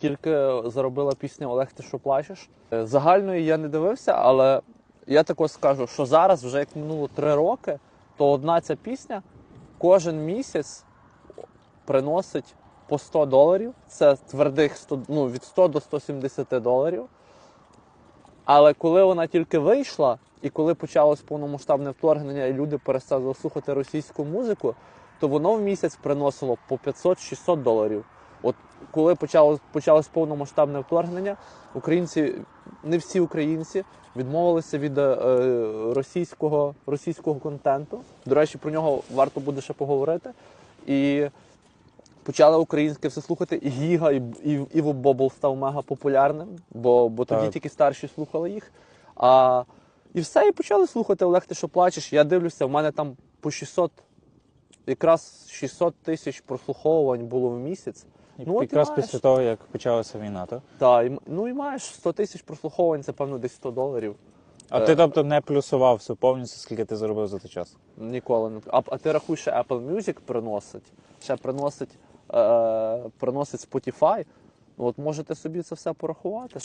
тільки заробила пісня Олег, ти що плачеш. Е, Загальної я не дивився, але я також скажу, що зараз, вже як минуло три роки, то одна ця пісня кожен місяць приносить по 100 доларів. Це твердих 100, ну, від 100 до 170 доларів. Але коли вона тільки вийшла, і коли почалось повномасштабне вторгнення, і люди перестали слухати російську музику, то воно в місяць приносило по 500-600 доларів. Коли почалось, почалось повномасштабне вторгнення, українці, не всі українці, відмовилися від е, російського, російського контенту. До речі, про нього варто буде ще поговорити. І почали українське все слухати, і Гіга, і, і, і Бобл став мега популярним, бо, бо тоді Так. тільки старші слухали їх. А, і все, і почали слухати Олег, ти що плачеш. Я дивлюся, в мене там по 600, якраз 600 тисяч прослуховувань було в місяць. І Ну, якраз маєш. після того, як почалася війна, так? Та, і, ну і маєш 100 тисяч прослуховувань, це певно десь 100 доларів. А Е. ти, тобто, не плюсував все повністю, скільки ти заробив за той час? Ніколи не. А, а ти рахуй, ще Apple Music приносить, ще приносить, е, приносить Spotify. Ну, от можете собі це все порахувати.